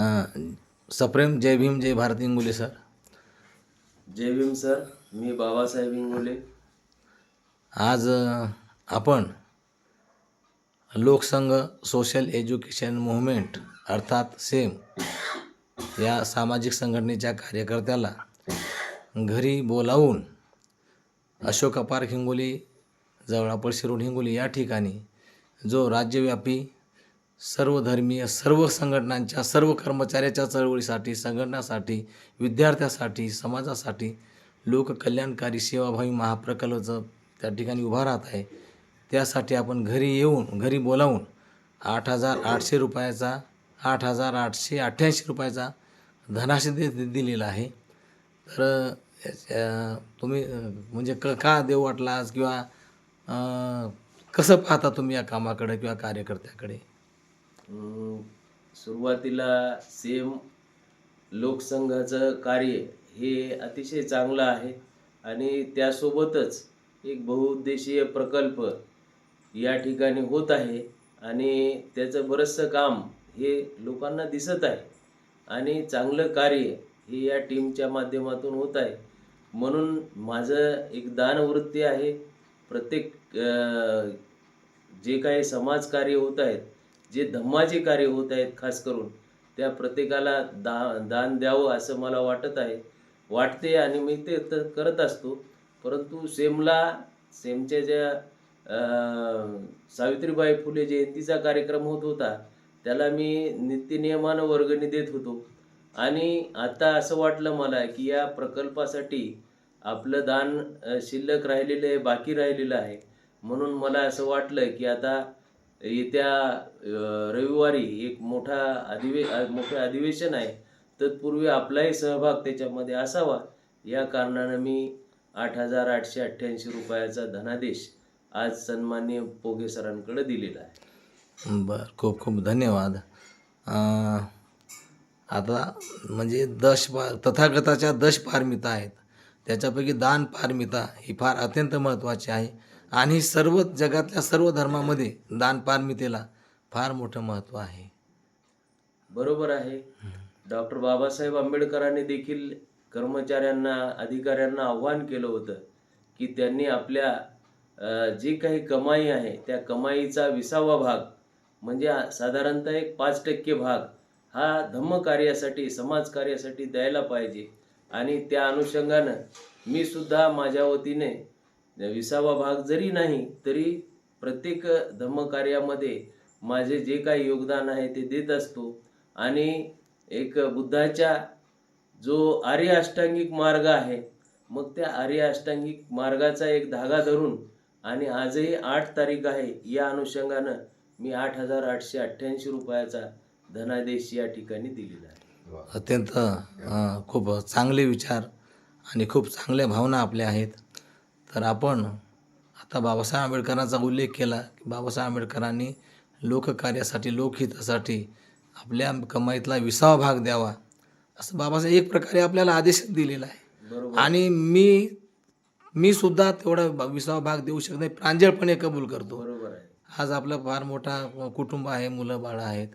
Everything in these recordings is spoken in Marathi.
सप्रेम जय भीम जय भारत इंगोले सर जय भीम सर मी बाबासाहेब इंगोले आज आपण लोकसंघ सोशल एज्युकेशन मुव्हमेंट अर्थात सेम या सामाजिक संघटनेच्या कार्यकर्त्याला घरी बोलावून अशोक पार्क हिंगोली जवळापळ शिरोड हिंगोली या ठिकाणी जो राज्यव्यापी सर्वधर्मीय सर्व संघटनांच्या सर्व कर्मचाऱ्याच्या चळवळीसाठी संघटनासाठी विद्यार्थ्यासाठी समाजासाठी लोककल्याणकारी सेवाभावी महाप्रकल्पचं त्या ठिकाणी उभा राहत आहे त्यासाठी आपण घरी येऊन घरी बोलावून आठ हजार आठशे रुपयाचा आठ हजार आठशे अठ्ठ्याऐंशी रुपयाचा धनाशे दे दिलेला आहे. तर तुम्ही म्हणजे क का देऊ वाटला किंवा कसं पाहता तुम्ही या कामाकडे किंवा कार्यकर्त्याकडे? सुरुवातीला सेम लोकसंघाचं कार्य हे अतिशय चांगलं आहे आणि त्यासोबतच एक बहुउद्देशीय प्रकल्प या ठिकाणी होत आहे आणि त्याचं बरंचसं काम हे लोकांना दिसत आहे आणि चांगलं कार्य हे या टीमच्या माध्यमातून होत आहे. म्हणून माझं एक दानवृत्ती आहे. प्रत्येक जे काही समाजकार्य होत आहेत जे धम्माचे कार्य होत आहेत खास करून त्या प्रत्येकाला दा दान द्यावं असं मला वाटत आहे. वाटते आणि मी ते तर करत असतो. परंतु सेमला सेमच्या ज्या सावित्रीबाई फुले जयंतीचा कार्यक्रम होत होता त्याला मी नित्यनियमानं वर्गणी देत होतो. आणि आता असं वाटलं मला की या प्रकल्पासाठी आपलं दान शिल्लक राहिलेलं आहे बाकी राहिलेलं आहे. म्हणून मला असं वाटलं की आता येत्या रविवारी एक मोठा अधिवे मोठे अधिवेशन आहे. तत्पूर्वी आपलाही सहभाग त्याच्यामध्ये असावा. या कारणानं मी आठ हजार आठशे अठ्ठ्याऐंशी रुपयाचा धनादेश आज सन्माननीय पोगे सरांकडे दिलेला आहे. बरं खूप खूप धन्यवाद. आता म्हणजे दश पा तथागताच्या दश पारमिता आहेत. त्याच्यापैकी दान पारमिता ही फार अत्यंत महत्त्वाची आहे. आणि सर्व जगातल्या सर्व धर्मामध्ये दानपारमितेला फार मोठं महत्त्व आहे. बरोबर आहे. डॉक्टर बाबासाहेब आंबेडकरांनी देखील कर्मचाऱ्यांना अधिकाऱ्यांना आव्हान केलं होतं की त्यांनी आपल्या जी काही कमाई आहे त्या कमाईचा विसावा भाग म्हणजे साधारणतः एक पाच टक्के भाग हा धम्म कार्यासाठी समाज कार्यासाठी द्यायला पाहिजे. आणि त्या अनुषंगानं मी सुद्धा माझ्या वतीने विसावा भाग जरी नाही तरी प्रत्येक धम्मकार्यामध्ये माझे जे काही योगदान आहे ते देत असतो. आणि एक बुद्धाच्या जो आर्य अष्टांगिक मार्ग आहे मग त्या आर्य अष्टांगिक मार्गाचा एक धागा धरून आणि आजही आठ तारीख आहे या अनुषंगानं मी आठ हजार आठशे अठ्ठ्याऐंशी रुपयाचा धनादेश या ठिकाणी दिलेला आहे. अत्यंत खूप चांगले विचार आणि खूप चांगल्या भावना आपल्या आहेत. तर आपण आता बाबासाहेब आंबेडकरांचा उल्लेख केला की बाबासाहेब आंबेडकरांनी लोककार्यासाठी लोकहितासाठी आपल्या कमाईतला विसावा भाग द्यावा असं बाबासाहेब एक प्रकारे आपल्याला आदेश दिलेला आहे. आणि मी मी सुद्धा तेवढा विसावा भाग देऊ शकत नाही प्रांजळपणे कबूल करतो. बरोबर आज आपलं फार मोठा कुटुंब आहे मुलं बाळं आहेत.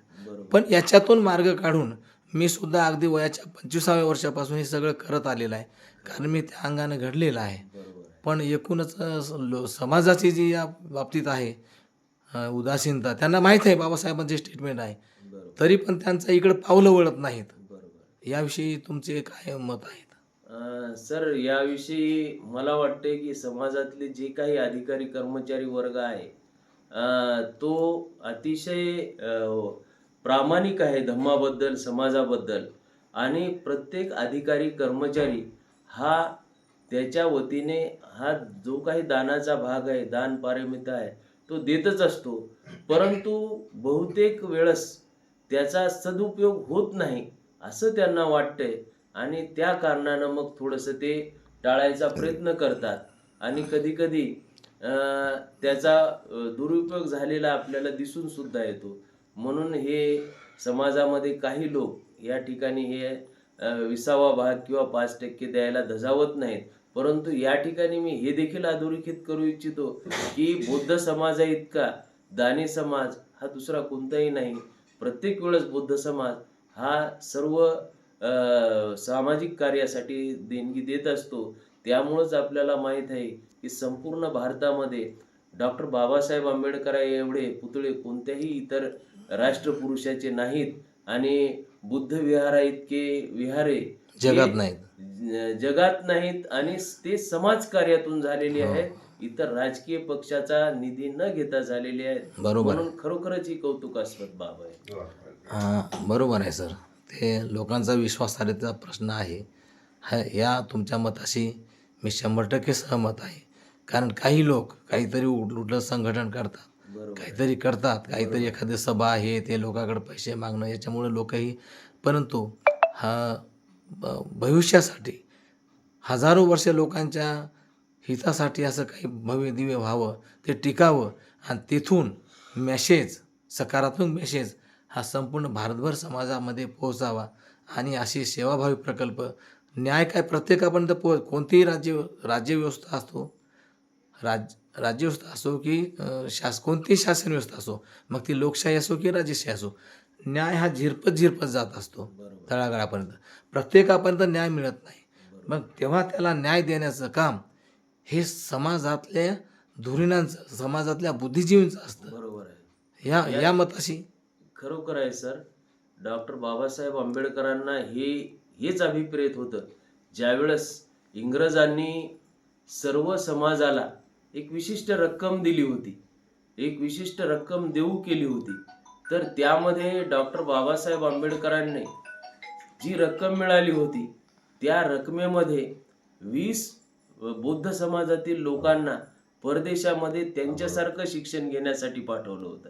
पण याच्यातून मार्ग काढून मी सुद्धा अगदी वयाच्या पंचवीसाव्या वर्षापासून हे सगळं करत आलेलं आहे. कारण मी त्या अंगानं घडलेलं आहे. पण एकूणच लो- समाजाची जी या बाबतीत आहे उदासीनता त्यांना माहीत आहे बाबासाहेबांचे स्टेटमेंट आहे. तरी पण त्यांचा इकडं पावलं वळत नाहीत. बरोबर. याविषयी तुमचे काय मत आहेत? सर याविषयी मला वाटते की समाजातले जे काही अधिकारी कर्मचारी वर्ग आहे तो अतिशय प्रामाणिक आहे धम्माबद्दल समाजाबद्दल. आणि प्रत्येक अधिकारी कर्मचारी हा त्याच्या वतीने हा जो काही दानाचा भाग आहे दान पारमिता आहे तो देतच असतो. परंतु बहुतेक वेळेस त्याचा सदुपयोग होत नाही असं त्यांना वाटतंय. आणि त्या कारणानं मग थोडंसं ते टाळायचा प्रयत्न करतात. आणि कधी कधी त्याचा दुरुपयोग झालेला आपल्याला दिसून सुद्धा येतो. म्हणून हे समाजामध्ये काही लोक या ठिकाणी हे विसावा भाग किंवा पाच टक्के द्यायला धजावत नाहीत. परंतु या ठिकाणी मी हे देखील अधोरेखित करू इच्छितो की बौद्ध समाजा इतका दानी समाज हा दुसरा कोणताही नाही. प्रत्येक वेळेस बौद्ध समाज हा सर्व सामाजिक कार्यासाठी देणगी देत असतो. त्यामुळंच आपल्याला माहीत आहे की संपूर्ण भारतामध्ये डॉक्टर बाबासाहेब आंबेडकर एवढे पुतळे कोणत्याही इतर राष्ट्रपुरुषाचे नाहीत आणि बुद्ध विहारा इतके विहारे जगात नाहीत. जगात नाहीत आणि ते समाज कार्यातून झालेले हो. आहेत इतर राजकीय पक्षाचा निधी न घेता झालेले आहेत बरोबर. आहे. म्हणून खरोखरच ही कौतुकास्पद बाब आहे. हां बरोबर आहे सर. ते लोकांचा विश्वासार्हतेचा प्रश्न आहे. हा या तुमच्या मताशी मी शंभर टक्के सहमत आहे. कारण काही लोक काहीतरी उलटं संघटन करतात. बरोबर. काहीतरी करतात. काहीतरी एखादी सभा आहे ते लोकांकडे पैसे मागणं याच्यामुळे लोकही परंतु हा ब- भविष्यासाठी हजारो वर्ष लोकांच्या हितासाठी असं काही भव्य दिव्य व्हावं ते टिकावं आणि तिथून मेसेज सकारात्मक मेसेज हा संपूर्ण भारतभर समाजामध्ये पोहोचावा आणि अशी सेवाभावी प्रकल्प न्याय काय प्रत्येकापर्यंत पो कोणतीही राज्य राज्यव्यवस्था असतो राज राज्यव्यवस्था असो की शास कोणतीही शासन व्यवस्था असो मग ती लोकशाही असो की राजशाही असो न्याय हा झिरपत झिरपत जात असतो. तळागाळापर्यंत. प्रत्येकापर्यंत न्याय मिळत नाही. मग तेव्हा त्याला न्याय देण्याचं काम हे समाजातल्या धुरीणांचं समाजातल्या बुद्धिजीवींचं असतं. बरोबर आहे. या या मताशी. खरोखर आहे सर. डॉक्टर बाबासाहेब आंबेडकरांना हे हेच अभिप्रेत होतं. ज्यावेळेस इंग्रजांनी सर्व समाजाला एक विशिष्ट रक्कम दिली होती एक विशिष्ट रक्कम देऊ केली होती तर त्यामध्ये डॉक्टर बाबासाहेब आंबेडकरांनी जी रक्कम मिळाली होती त्या रकमेमध्ये वीस बौद्ध समाजातील लोकांना परदेशामध्ये त्यांच्यासारखं शिक्षण घेण्यासाठी पाठवलं होतं.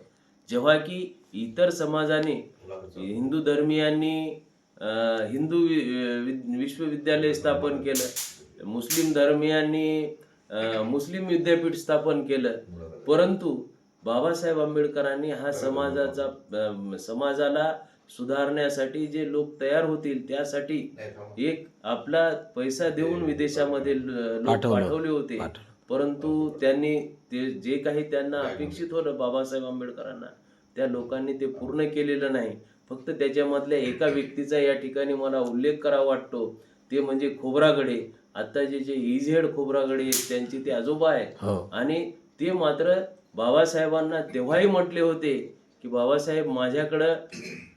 जेव्हा की इतर समाजाने हिंदू धर्मियांनी हिंदू वि- विश्वविद्यालय स्थापन केलं मुस्लिम धर्मियांनी मुस्लिम विद्यापीठ स्थापन केलं. परंतु बाबासाहेब आंबेडकरांनी हा समाजाचा समाजाला सुधारण्यासाठी जे लोक तयार होतील त्यासाठी एक आपला पैसा देऊन विदेशामध्ये लोक पाठवलं. होते. परंतु त्यांनी ते जे काही त्यांना अपेक्षित होतं बाबासाहेब आंबेडकरांना त्या लोकांनी ते पूर्ण केलेलं नाही. फक्त त्याच्यामधल्या एका व्यक्तीचा या ठिकाणी मला उल्लेख करावा वाटतो. ते म्हणजे खोब्रागडे. आता जे जे इझेड खोब्रागडे आहेत, त्यांचे ते आजोबा आहेत. हो. आणि ते मात्र बाबासाहेबांना तेव्हाही म्हटले होते की बाबासाहेब माझ्याकडं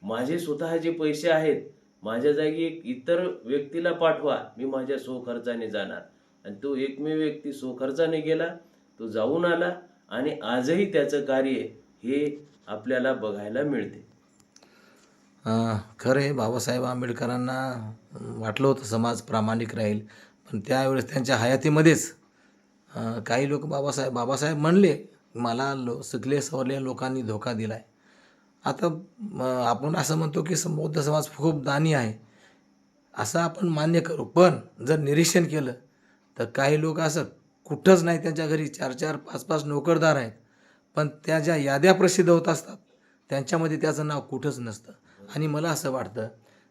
माझे स्वतः जे पैसे आहेत माझ्या जागी एक इतर व्यक्तीला पाठवा मी माझ्या स्वखर्चाने जाणार. आणि तो एकमेव व्यक्ती स्वखर्चाने गेला तो जाऊन आला आणि आजही त्याचं कार्य हे आपल्याला बघायला मिळते. खरं आहे बाबासाहेब आंबेडकरांना वाटलं होतं समाज प्रामाणिक राहील पण त्यावेळेस त्यांच्या हयातीमध्येच काही लोक बाबासाहेब बाबासाहेब म्हणले मला लो शिकले सवरले लोकांनी धोका दिला आहे आता आपण असं म्हणतो की बौद्ध समाज खूप दानी आहे. असं आपण मान्य करू. पण जर निरीक्षण केलं तर काही लोक असं कुठंच नाही त्यांच्या घरी. चार चार पाच पाच नोकरदार आहेत. पण त्या ज्या याद्या प्रसिद्ध होत असतात त्यांच्यामध्ये त्याचं नाव कुठंच नसतं. आणि मला असं वाटतं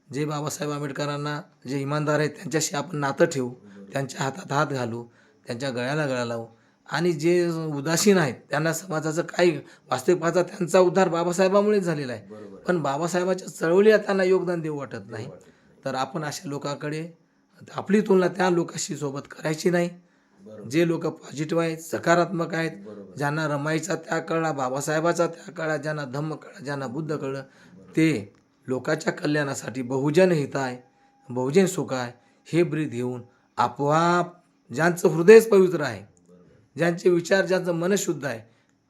जे बाबासाहेब आंबेडकरांना जे इमानदार आहेत त्यांच्याशी आपण नातं ठेवू त्यांच्या हातात हात घालू त्यांच्या गळ्याला गळा लावू आणि जे उदासीन आहेत त्यांना समाजाचं काही वास्तविक पाहता त्यांचा उद्धार बाबासाहेबामुळेच झालेला आहे. पण बाबासाहेबाच्या चळवळीला त्यांना योगदान देऊ वाटत नाही. तर आपण अशा लोकांकडे आपली तुलना त्या लोकांशी सोबत करायची नाही. जे लोक पॉझिटिव्ह आहेत सकारात्मक आहेत ज्यांना रमाईचा त्याग कळला बाबासाहेबाचा त्याग कळला ज्यांना धम्म कळला ज्यांना बुद्ध कळलं ते लोकांच्या कल्याणासाठी बहुजन हिताय बहुजन सुखाय हे ब्रीद घेऊन आपोआप ज्यांचं हृदयच पवित्र आहे ज्यांचे विचार ज्यांचं मन शुद्ध आहे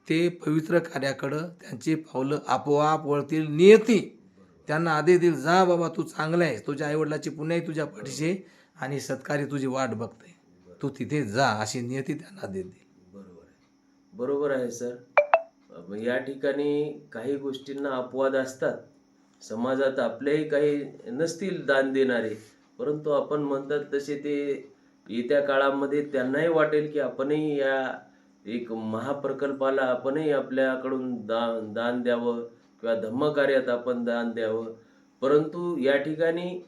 ते पवित्र कार्याकडं त्यांची पावलं आपोआप वळतील नियती. त्यांना आदेश देईल जा बाबा तू चांगला आहेस. तुझ्या आईवडिलाची पुण्याही तुझ्या पाठीशी आणि सत्कारी तुझी वाट बघते तू तिथे जा अशी नियती त्यांना आदेश देईल. बरोबर आहे. बरोबर आहे सर. या ठिकाणी काही गोष्टींना अपवाद असतात. समाजात आपल्याही काही नसतील दान देणारे. परंतु आपण म्हणतात तसे ते येत्या काळामध्ये त्यांनाही वाटेल की आपणही या एक महाप्रकल्पाला आपणही आपल्याकडून दान दान द्यावं किंवा धम्मकार्यात आपण दान द्यावं. परंतु या ठिकाणी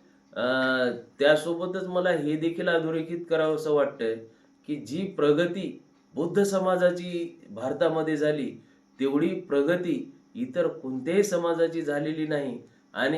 त्यासोबतच मला हे देखील अधोरेखित करावं असं वाटतंय की जी प्रगती बौद्ध समाजाची भारतामध्ये झाली तेवढी प्रगती इतर कोणत्याही समाजाची झालेली नाही.